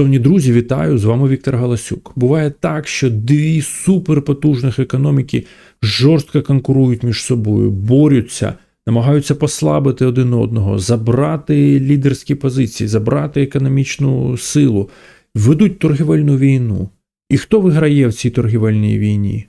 Шановні друзі, вітаю! З вами Віктор Галасюк. Буває так, що дві суперпотужних економіки жорстко конкурують між собою, борються, намагаються послабити один одного, забрати лідерські позиції, забрати економічну силу, ведуть торгівельну війну. І хто виграє в цій торгівельній війні?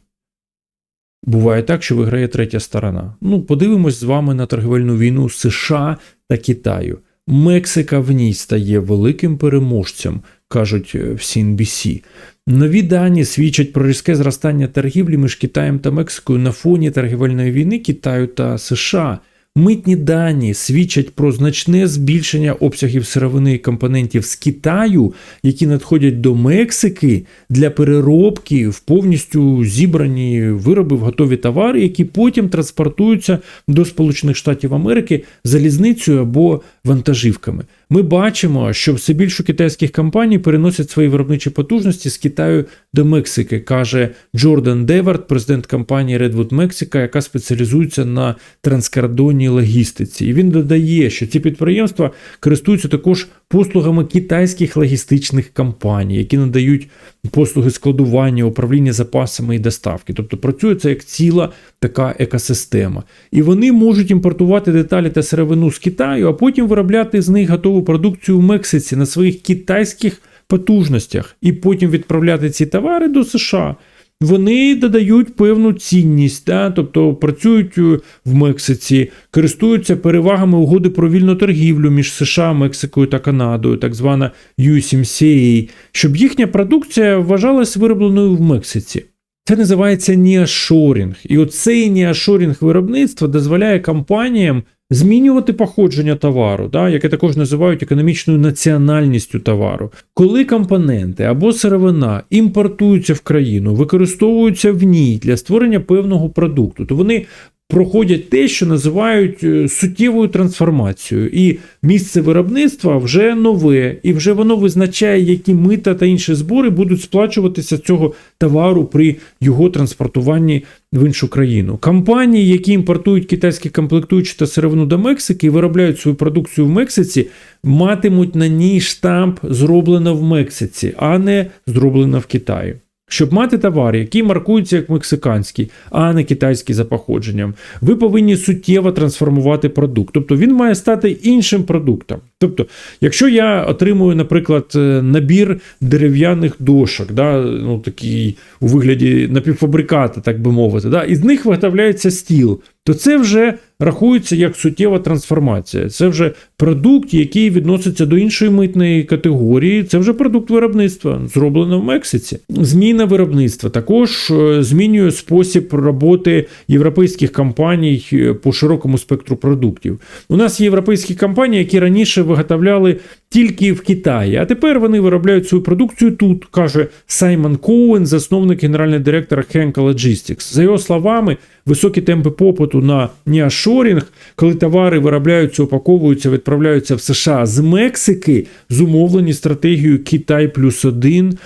Буває так, що виграє третя сторона. Ну, подивимось з вами на торгівельну війну США та Китаю. Мексика в ній стає великим переможцем, кажуть в CNBC. Нові дані свідчать про різке зростання торгівлі між Китаєм та Мексикою на фоні торгівельної війни Китаю та США. Митні дані свідчать про значне збільшення обсягів сировини і компонентів з Китаю, які надходять до Мексики для переробки в повністю зібрані вироби в готові товари, які потім транспортуються до Сполучених Штатів Америки залізницею або вантажівками. Ми бачимо, що все більше китайських компаній переносять свої виробничі потужності з Китаю до Мексики, каже Джордан Девард, президент компанії Redwood Mexico, яка спеціалізується на транскордонній логістиці. І він додає, що ці підприємства користуються також послугами китайських логістичних компаній, які надають послуги складування, управління запасами і доставки. Тобто працює це як ціла така екосистема. І вони можуть імпортувати деталі та сировину з Китаю, а потім виробляти з них готову продукцію в Мексиці на своїх китайських потужностях і потім відправляти ці товари до США. Вони додають певну цінність, да? тобто працюють в Мексиці, користуються перевагами угоди про вільну торгівлю між США, Мексикою та Канадою, так звана USMCA, щоб їхня продукція вважалась виробленою в Мексиці. Це називається ніашорінг. І оцей ніашорінг виробництва дозволяє компаніям змінювати походження товару, да, яке також називають економічною національністю товару. Коли компоненти або сировина імпортуються в країну, використовуються в ній для створення певного продукту, то вони проходять те, що називають е, суттєвою трансформацією, і місце виробництва вже нове, і вже воно визначає, які мита та інші збори будуть сплачуватися цього товару при його транспортуванні в іншу країну. Компанії, які імпортують китайські комплектуючі та сировину до Мексики і виробляють свою продукцію в Мексиці, матимуть на ній штамп зроблено в Мексиці, а не зроблено в Китаї. Щоб мати товар, який маркується як мексиканський, а не китайський за походженням, ви повинні суттєво трансформувати продукт. Тобто він має стати іншим продуктом. Тобто, якщо я отримую, наприклад, е, набір дерев'яних дошок, да, ну такий у вигляді напівфабриката, так би мовити, да, із них виготовляється стіл, то це вже рахується як суттєва трансформація. Це вже продукт, який відноситься до іншої митної категорії. Це вже продукт виробництва, зроблено в Мексиці. Зміна виробництва також е, змінює спосіб роботи європейських компаній е, по широкому спектру продуктів. У нас є європейські компанії, які раніше виготовляли тільки в Китаї, а тепер вони виробляють свою продукцію тут, каже Саймон Коуен, засновник генеральний директор Henkel Logistics. За його словами, високі темпи попиту на неашорінг, коли товари виробляються, упаковуються, відправляються в США з Мексики, зумовлені стратегією Китай плюс один,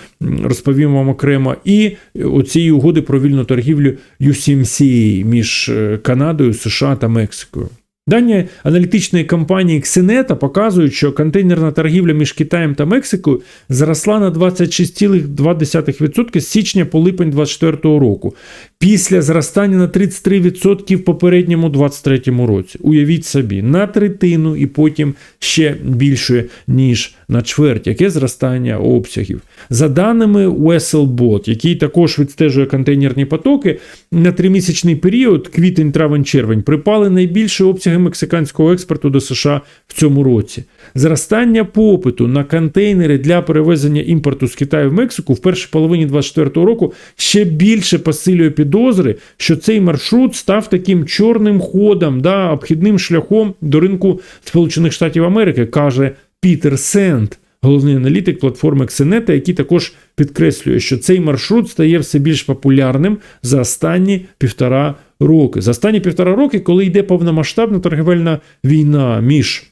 розповім вам окремо, і оцієї угоди про вільну торгівлю USMCA між е, Канадою, США та Мексикою. Дані аналітичної компанії Xineta показують, що контейнерна торгівля між Китаєм та Мексикою зросла на 26,2% з січня по липень 2024 року, після зростання на 33% в попередньому 2023 році. Уявіть собі, на третину і потім ще більше, ніж на чверть, яке зростання обсягів. За даними WesselBot, який також відстежує контейнерні потоки, на тримісячний період, квітень, травень, червень, припали найбільші обсяги мексиканського експорту до США в цьому році. Зростання попиту на контейнери для перевезення імпорту з Китаю в Мексику в першій половині 2024 року ще більше посилює підозри, що цей маршрут став таким чорним ходом, да, обхідним шляхом до ринку Сполучених Штатів Америки, каже Пітер Сент. Головний аналітик платформи Xeneta, який також підкреслює, що цей маршрут стає все більш популярним за останні півтора роки. За останні півтора роки, коли йде повномасштабна торгівельна війна між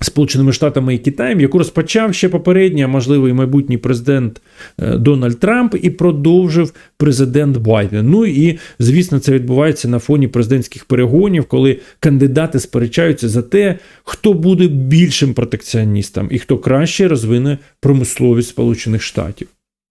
Сполученими Штатами і Китаєм, яку розпочав ще попередній, а можливо майбутній президент е, Дональд Трамп, і продовжив президент Байден. Ну і звісно, це відбувається на фоні президентських перегонів, коли кандидати сперечаються за те, хто буде більшим протекціоністом і хто краще розвине промисловість Сполучених Штатів.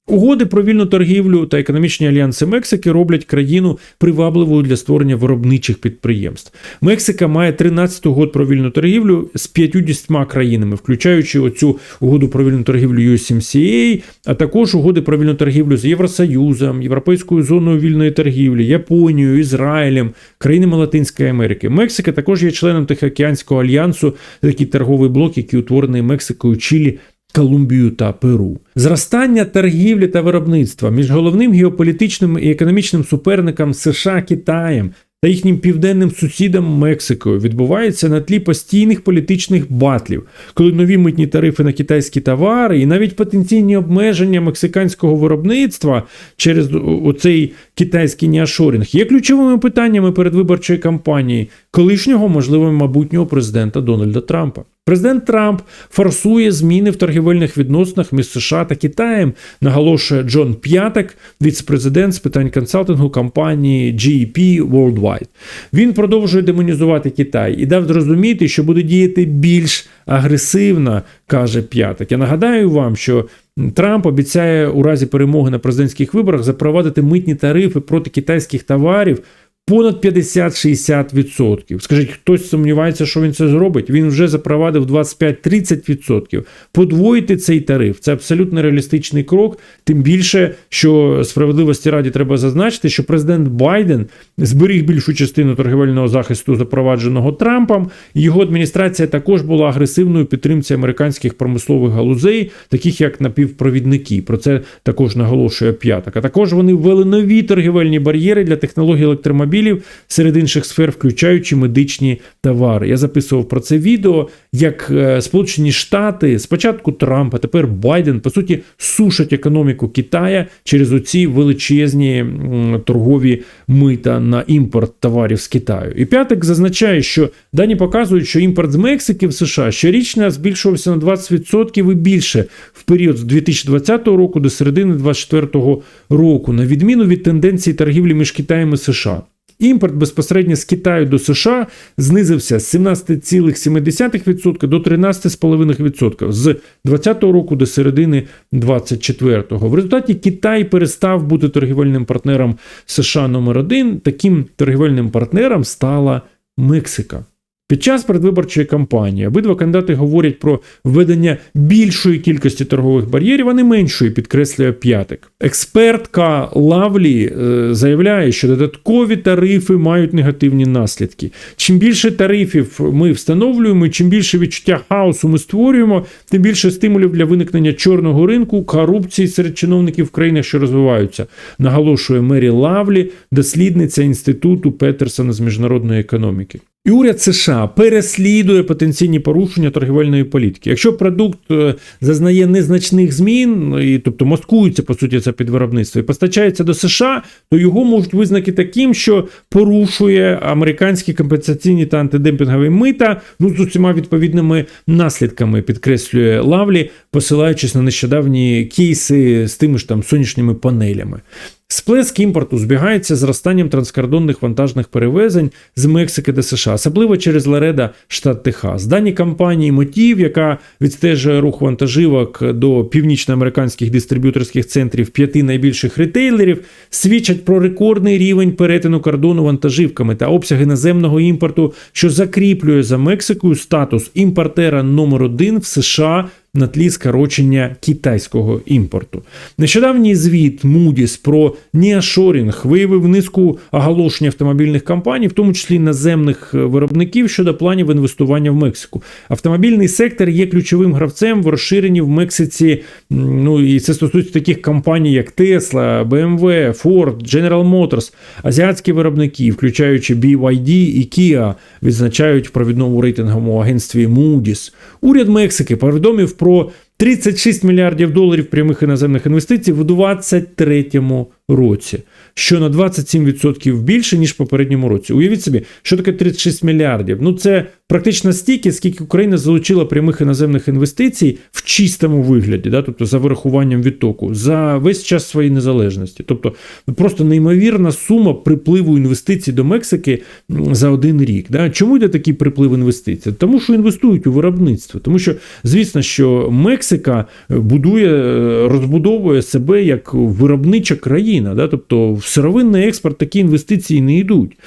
Угоди про вільну торгівлю та економічні альянси Мексики роблять країну привабливою для створення виробничих підприємств. Мексика має 13 угод про вільну торгівлю з 50 країнами, включаючи оцю угоду про вільну торгівлю USMCA, а також угоди про вільну торгівлю з Євросоюзом, Європейською зоною вільної торгівлі, Японією, Ізраїлем, країнами Латинської Америки. Мексика також є членом Тихоокеанського альянсу, такий торговий блок, який утворений Мексикою, Чилі. Колумбію та Перу. Зростання торгівлі та виробництва між головним геополітичним і економічним суперником США Китаєм та їхнім південним сусідом Мексикою відбувається на тлі постійних політичних батлів, коли нові митні тарифи на китайські товари і навіть потенційні обмеження мексиканського виробництва через оцей китайський неашорінг є ключовими питаннями передвиборчої кампанії колишнього, можливо, майбутнього президента Дональда Трампа. Президент Трамп форсує зміни в торгівельних відносинах між США та Китаєм, наголошує Джон П'ятак, віце-президент з питань консалтингу компанії GEP Worldwide. Він продовжує демонізувати Китай і дав зрозуміти, що буде діяти більш агресивно, каже П'ятак. Я нагадаю вам, що Трамп обіцяє у разі перемоги на президентських виборах запровадити митні тарифи проти китайських товарів. Понад 50-60%. Скажіть, хтось сумнівається, що він це зробить? Він вже запровадив 25-30%. Подвоїти цей тариф це абсолютно реалістичний крок. Тим більше, що справедливості раді треба зазначити, що президент Байден зберіг більшу частину торгівельного захисту, запровадженого Трампом. Його адміністрація також була агресивною підтримці американських промислових галузей, таких як напівпровідники. Про це також наголошує п'ятак. А також вони ввели нові торгівельні бар'єри для технологій електромобілів автомобілів серед інших сфер, включаючи медичні товари. Я записував про це відео, як е, Сполучені Штати, спочатку Трампа, тепер Байден, по суті, сушать економіку Китая через оці величезні торгові мита на імпорт товарів з Китаю. І п'ятик зазначає, що дані показують, що імпорт з Мексики в США щорічно збільшувався на 20% і більше в період з 2020 року до середини 2024 року, на відміну від тенденції торгівлі між Китаєм і США. Імпорт безпосередньо з Китаю до США знизився з 17,7% до 13,5% з 2020 року до середини 2024. В результаті Китай перестав бути торгівельним партнером США номер один. Таким торгівельним партнером стала Мексика. Під час передвиборчої кампанії обидва кандидати говорять про введення більшої кількості торгових бар'єрів, а не меншої, підкреслює п'ятик. Експертка Лавлі е, заявляє, що додаткові тарифи мають негативні наслідки. Чим більше тарифів ми встановлюємо, чим більше відчуття хаосу ми створюємо, тим більше стимулів для виникнення чорного ринку, корупції серед чиновників в країнах, що розвиваються, наголошує Мері Лавлі, дослідниця інституту Петерсона з міжнародної економіки. І уряд США переслідує потенційні порушення торгівельної політики. Якщо продукт е, зазнає незначних змін, і тобто маскується по суті це під виробництво і постачається до США, то його можуть визнаки таким, що порушує американські компенсаційні та антидемпінгові мита, ну з усіма відповідними наслідками, підкреслює Лавлі, посилаючись на нещодавні кейси з тими ж там сонячними панелями. Сплеск імпорту збігається з зростанням транскордонних вантажних перевезень з Мексики до США, особливо через Лареда, штат Техас. Дані компанії Мотів, яка відстежує рух вантажівок до північноамериканських дистриб'юторських центрів п'яти найбільших ретейлерів, свідчать про рекордний рівень перетину кордону вантажівками та обсяги наземного імпорту, що закріплює за Мексикою статус імпортера номер один в США на тлі скорочення китайського імпорту. Нещодавній звіт Moody's про неашорінг виявив низку оголошень автомобільних компаній, в тому числі наземних е, виробників щодо планів інвестування в Мексику. Автомобільний сектор є ключовим гравцем в розширенні в Мексиці. Ну і це стосується таких компаній, як Tesla, BMW, Ford, General Motors, азіатські виробники, включаючи BYD і Kia, відзначають в провідному рейтинговому агентстві Moody's. Уряд Мексики повідомив про 36 мільярдів доларів прямих іноземних інвестицій в 2023 році, що на 27% більше, ніж в попередньому році. Уявіть собі, що таке 36 мільярдів. Ну це практично стільки, скільки Україна залучила прямих іноземних інвестицій в чистому вигляді, да, тобто за вирахуванням відтоку, за весь час своєї незалежності. Тобто ну, просто неймовірна сума припливу інвестицій до Мексики за один рік. Да. Чому йде такий приплив інвестицій? Тому що інвестують у виробництво. Тому що, звісно, що Мексика будує, е, розбудовує себе як виробнича країна. Да? Тобто в сировинний експорт такі інвестиції не йдуть.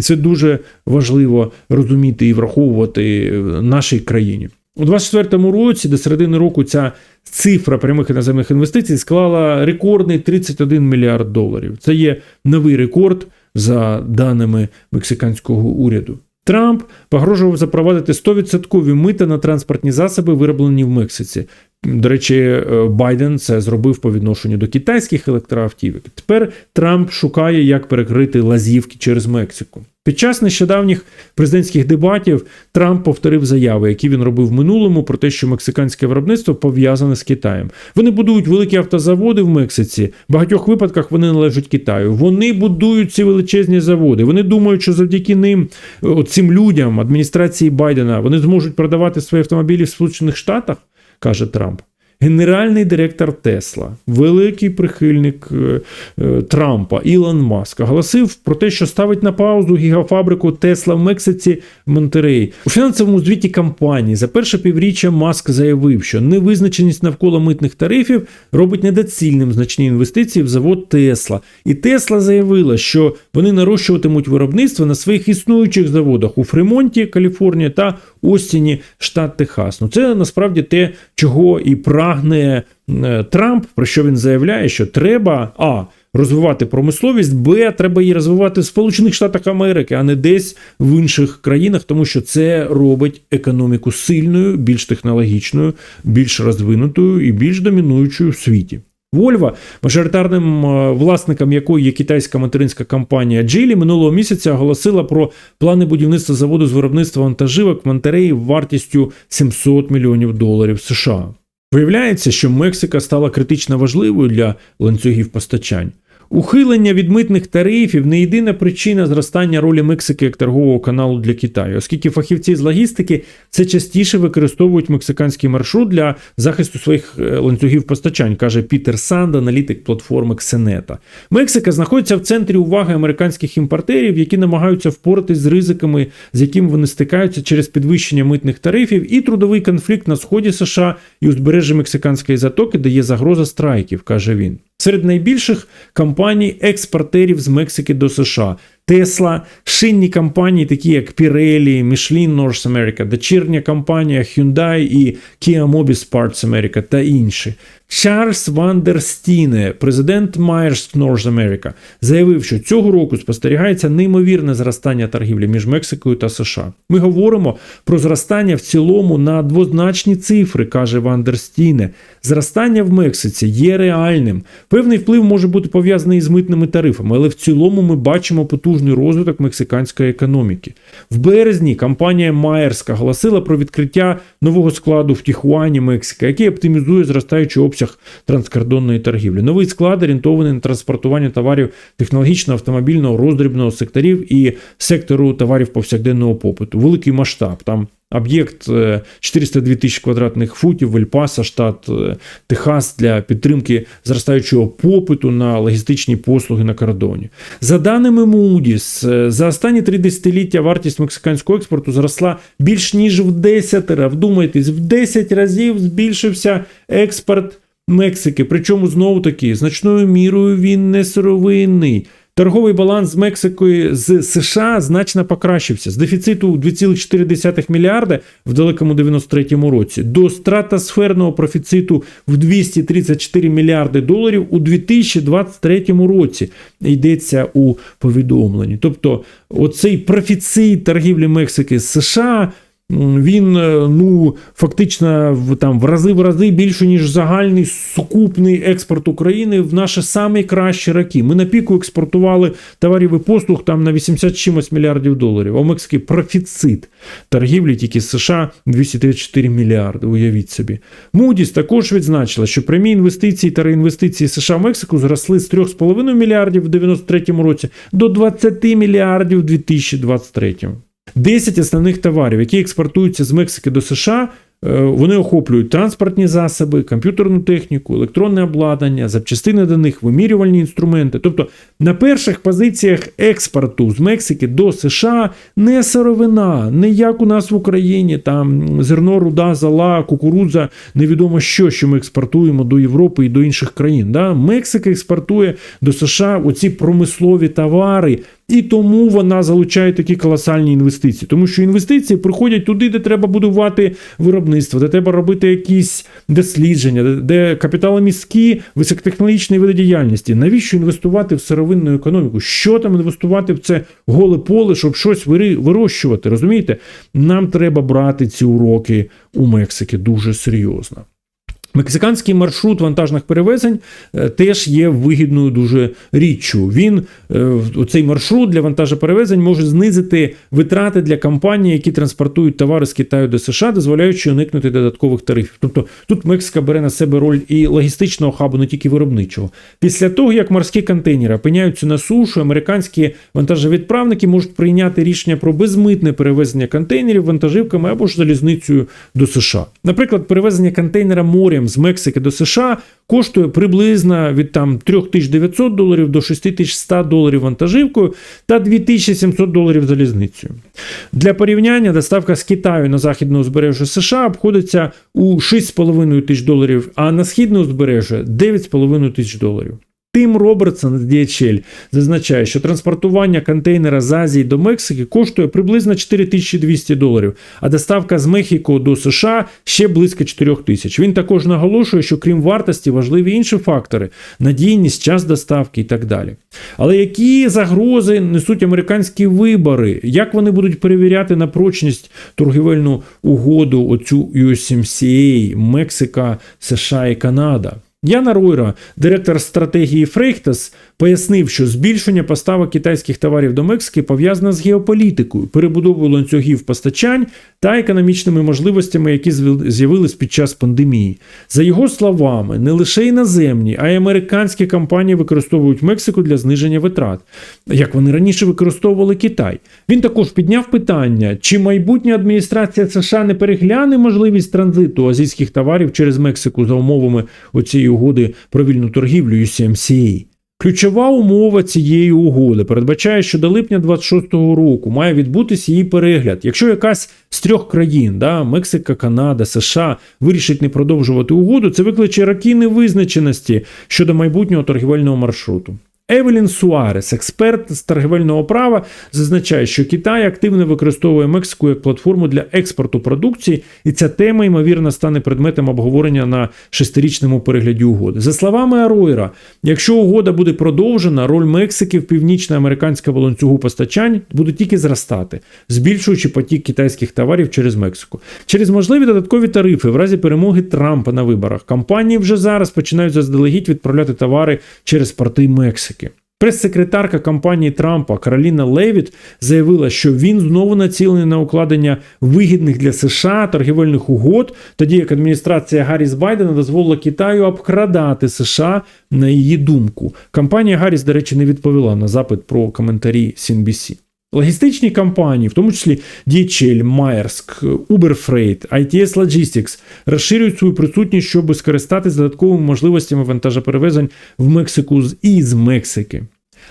Це дуже важливо розуміти і враховувати в нашій країні. У 2024 році до середини року ця цифра прямих іноземних інвестицій склала рекордний 31 мільярд доларів. Це є новий рекорд за даними мексиканського уряду. Трамп погрожував запровадити 100% мита на транспортні засоби, вироблені в Мексиці. До речі, е, Байден це зробив по відношенню до китайських електроавтівок. Тепер Трамп шукає, як перекрити лазівки через Мексику. Під час нещодавніх президентських дебатів Трамп повторив заяви, які він робив в минулому, про те, що мексиканське виробництво пов'язане з Китаєм. Вони будують великі автозаводи в Мексиці. В багатьох випадках вони належать Китаю. Вони будують ці величезні заводи. Вони думають, що завдяки ним, от цим людям, адміністрації Байдена, вони зможуть продавати свої автомобілі в Сполучених Штатах, каже Трамп. Генеральний директор Тесла, великий прихильник е, е, Трампа Ілон Маск, оголосив про те, що ставить на паузу гігафабрику Тесла в Мексиці в Монтереї. У фінансовому звіті компанії за перше півріччя Маск заявив, що невизначеність навколо митних тарифів робить недоцільним значні інвестиції в завод Тесла. І Тесла заявила, що вони нарощуватимуть виробництво на своїх існуючих заводах у Фремонті, Каліфорнія та Остіні, штат Техас. Ну це насправді те, чого і прагне е, Трамп, про що він заявляє, що треба а. Розвивати промисловість, б, треба її розвивати в Сполучених Штатах Америки, а не десь в інших країнах, тому що це робить економіку сильною, більш технологічною, більш розвинутою і більш домінуючою в світі. Вольва, мажоритарним е, власником якої є китайська материнська компанія Джилі, минулого місяця оголосила про плани будівництва заводу з виробництва вантажівок в Монтереї вартістю 700 мільйонів доларів США. Виявляється, що Мексика стала критично важливою для ланцюгів постачань. Ухилення від митних тарифів не єдина причина зростання ролі Мексики як торгового каналу для Китаю, оскільки фахівці з логістики це частіше використовують мексиканський маршрут для захисту своїх е, ланцюгів постачань, каже Пітер Санд, аналітик платформи Ксенета. Мексика знаходиться в центрі уваги американських імпортерів, які намагаються впоратись з ризиками, з якими вони стикаються через підвищення митних тарифів і трудовий конфлікт на сході США і узбережжі Мексиканської затоки, де є загроза страйків, каже він. Серед найбільших компаній експортерів з Мексики до США. Тесла, шинні компанії, такі як Pirelli, Michelin North America, дочірня компанія Hyundai і Kia Mobis Parts America та інші. Чарльз Вандерстіне, президент Myers North America, заявив, що цього року спостерігається неймовірне зростання торгівлі між Мексикою та США. Ми говоримо про зростання в цілому на двозначні цифри, каже Вандерстіне. Зростання в Мексиці є реальним. Певний вплив може бути пов'язаний з митними тарифами, але в цілому ми бачимо потужний розвиток мексиканської економіки. В березні компанія Майерська оголосила про відкриття нового складу в Тіхуані, Мексика, який оптимізує зростаючий обсяг транскордонної торгівлі. Новий склад орієнтований на транспортування товарів технологічного, автомобільного, роздрібного секторів і сектору товарів повсякденного попиту. Великий масштаб там. Об'єкт е, 402 тисячі квадратних футів, Вельпаса, штат е, Техас для підтримки зростаючого попиту на логістичні послуги на кордоні. За даними Moody's, е, за останні три десятиліття вартість мексиканського експорту зросла більш ніж в 10, вдумайтесь, в 10 разів збільшився експорт Мексики. Причому знову таки значною мірою він не сировинний. Торговий баланс Мексикою з США значно покращився з дефіциту 2,4 мільярда в далекому 93-му році до стратосферного профіциту в 234 мільярди доларів у 2023 році. Йдеться у повідомленні. Тобто, оцей профіцит торгівлі Мексики з США. Він е, ну фактично там в рази в рази більше ніж загальний сукупний експорт України в наші самі кращі роки. Ми на піку експортували товарів і послуг там на 80 чимось мільярдів доларів. А Мексики профіцит торгівлі тільки США 234 мільярди. Уявіть собі. Moody's також відзначила, що прямі інвестиції та реінвестиції США в Мексику зросли з 3,5 мільярдів в 93 році до 20 мільярдів у 2023. 10 основних товарів, які експортуються з Мексики до США, е, вони охоплюють транспортні засоби, комп'ютерну техніку, електронне обладнання, запчастини до них, вимірювальні інструменти. Тобто на перших позиціях експорту з Мексики до США не сировина, не як у нас в Україні, там зерно, руда, зола, кукурудза, невідомо що, що ми експортуємо до Європи і до інших країн. Да? Мексика експортує до США оці промислові товари. І тому вона залучає такі колосальні інвестиції, тому що інвестиції приходять туди, де треба будувати виробництво, де треба робити якісь дослідження, де- капіталомісткі високотехнологічні види діяльності. Навіщо інвестувати в сировинну економіку? Що там інвестувати в це голе поле, щоб щось вирощувати? Розумієте? Нам треба брати ці уроки у Мексики дуже серйозно. Мексиканський маршрут вантажних перевезень е, теж є вигідною дуже річчю. Він е, цей маршрут для вантажоперевезень може знизити витрати для компаній, які транспортують товари з Китаю до США, дозволяючи уникнути додаткових тарифів. Тобто тут Мексика бере на себе роль і логістичного хабу, не тільки виробничого. Після того, як морські контейнери опиняються на сушу, американські вантажовідправники можуть прийняти рішення про безмитне перевезення контейнерів вантажівками або ж залізницею до США. Наприклад, перевезення контейнера морем з Мексики до США коштує приблизно від там 3900 доларів до 6100 доларів вантажівкою та 2700 доларів залізницею. Для порівняння доставка з Китаю на західне узбережжя США обходиться у 6,5 тисяч доларів, а на східне узбережжя 9,5 тисяч доларів. Тим Робертсон з DHL зазначає, що транспортування контейнера з Азії до Мексики коштує приблизно 4200 доларів, а доставка з Мехіко до США ще близько 4000. Він також наголошує, що крім вартості важливі інші фактори надійність, час доставки і так далі. Але які загрози несуть американські вибори? Як вони будуть перевіряти на прочність торгівельну угоду, оцю USMCA, Мексика, США і Канада? Яна Ройра, директор стратегії Фрейхтас, пояснив, що збільшення поставок китайських товарів до Мексики пов'язане з геополітикою, перебудовою ланцюгів постачань та економічними можливостями, які з'явились під час пандемії. За його словами, не лише іноземні, а й американські компанії використовують Мексику для зниження витрат, як вони раніше використовували Китай. Він також підняв питання, чи майбутня адміністрація США не перегляне можливість транзиту азійських товарів через Мексику за умовами оцієї угоди про вільну торгівлю UCMCA. Ключова умова цієї угоди передбачає, що до липня 26-го року має відбутися її перегляд. Якщо якась з трьох країн, да, Мексика, Канада, США, вирішить не продовжувати угоду, це викличе раки невизначеності щодо майбутнього торгівельного маршруту. Евелін Суарес, експерт з торгівельного права, зазначає, що Китай активно використовує Мексику як платформу для експорту продукції, і ця тема, ймовірно, стане предметом обговорення на шестирічному перегляді угоди. За словами Аройра, якщо угода буде продовжена, роль Мексики в північно-американському ланцюгу постачань буде тільки зростати, збільшуючи потік китайських товарів через Мексику. Через можливі додаткові тарифи в разі перемоги Трампа на виборах компанії вже зараз починають заздалегідь відправляти товари через порти Мексики. Прес-секретарка компанії Трампа Кароліна Левіт заявила, що він знову націлений на укладення вигідних для США торгівельних угод, тоді як адміністрація Гарріс Байдена дозволила Китаю обкрадати США на її думку. Компанія Гарріс, до речі, не відповіла на запит про коментарі CNBC. Логістичні компанії, в тому числі DHL, Maersk, Uber Freight, ITS Logistics, розширюють свою присутність, щоб скористатися додатковими можливостями вантажоперевезень в Мексику і з Мексики.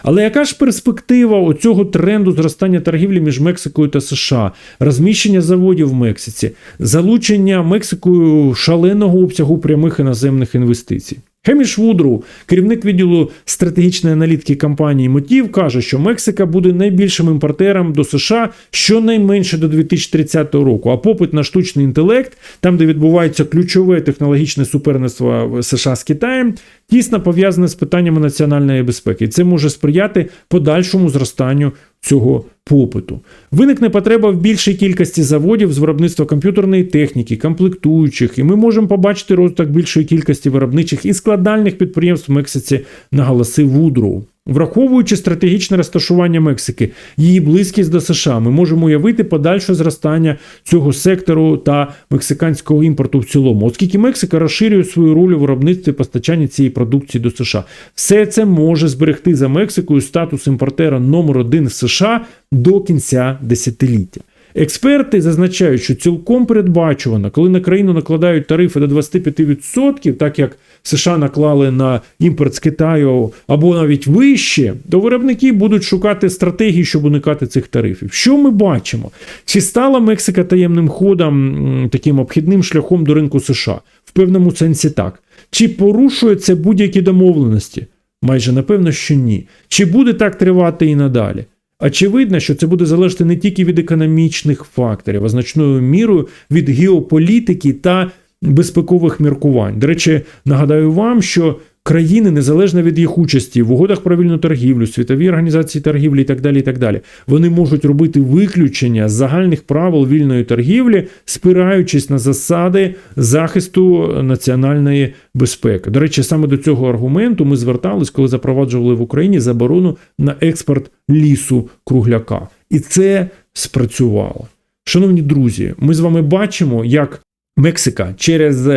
Але яка ж перспектива оцього тренду зростання торгівлі між Мексикою та США, розміщення заводів в Мексиці, залучення Мексикою шаленого обсягу прямих іноземних інвестицій? Хеміш Вудроу, керівник відділу стратегічної аналітики компанії Мотів, каже, що Мексика буде найбільшим імпортером до США щонайменше до 2030 року. А попит на штучний інтелект, там де відбувається ключове технологічне суперництво США з Китаєм, тісно пов'язане з питаннями національної безпеки. Це може сприяти подальшому зростанню цього попиту. Виникне потреба в більшій кількості заводів з виробництва комп'ютерної техніки, комплектуючих, і ми можемо побачити розвиток більшої кількості виробничих і складальних підприємств в Мексиці, наголосив Вудроу. Враховуючи стратегічне розташування Мексики, її близькість до США, ми можемо уявити подальше зростання цього сектору та мексиканського імпорту в цілому, оскільки Мексика розширює свою роль у виробництві і постачанні цієї продукції до США. Все це може зберегти за Мексикою статус імпортера номер один в США до кінця десятиліття. Експерти зазначають, що цілком передбачувано, коли на країну накладають тарифи до 25%, так як США наклали на імпорт з Китаю або навіть вище, то виробники будуть шукати стратегії, щоб уникати цих тарифів. Що ми бачимо? Чи стала Мексика таємним ходом, таким обхідним шляхом до ринку США? В певному сенсі так. Чи порушує це будь-які домовленості? Майже напевно, що ні. Чи буде так тривати і надалі? Очевидно, що це буде залежати не тільки від економічних факторів, а значною мірою від геополітики та безпекових міркувань. До речі, нагадаю вам, що країни, незалежно від їх участі в угодах про вільну торгівлю, світовій організації торгівлі і так далі, і так далі, вони можуть робити виключення з загальних правил вільної торгівлі, спираючись на засади захисту національної безпеки. До речі, саме до цього аргументу ми звертались, коли запроваджували в Україні заборону на експорт лісу кругляка, і це спрацювало. Шановні друзі, ми з вами бачимо, як Мексика через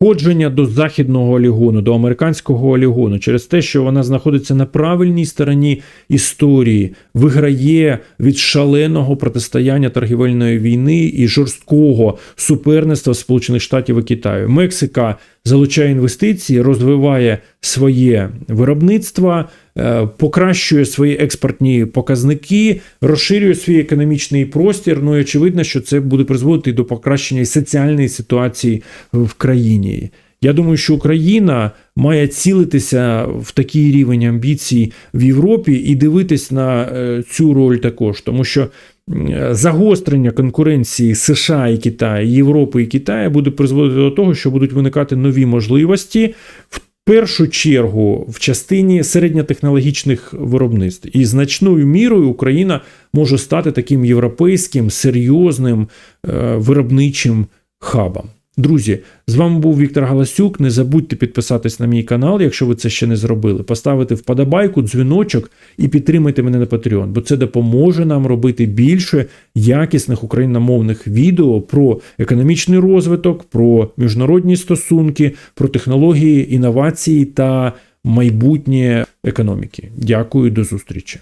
входження до західного олігону, до американського олігону, через те, що вона знаходиться на правильній стороні історії, виграє від шаленого протистояння торгівельної війни і жорсткого суперництва Сполучених Штатів і Китаю. Мексика залучає інвестиції, розвиває своє виробництво, е, покращує свої експортні показники, розширює свій економічний простір. Ну і очевидно, що це буде призводити до покращення соціальної ситуації в країні. Я думаю, що Україна має цілитися в такий рівень амбіцій в Європі і дивитись на е, цю роль також, тому що загострення конкуренції США і Китаю, Європи і Китаю буде призводити до того, що будуть виникати нові можливості. В першу чергу в частині середньотехнологічних виробництв і значною мірою Україна може стати таким європейським серйозним е, виробничим хабом. Друзі, з вами був Віктор Галасюк. Не забудьте підписатись на мій канал, якщо ви це ще не зробили. Поставити вподобайку, дзвіночок і підтримайте мене на Patreon, бо це допоможе нам робити більше якісних україномовних відео про економічний розвиток, про міжнародні стосунки, про технології, інновації та майбутнє економіки. Дякую, до зустрічі.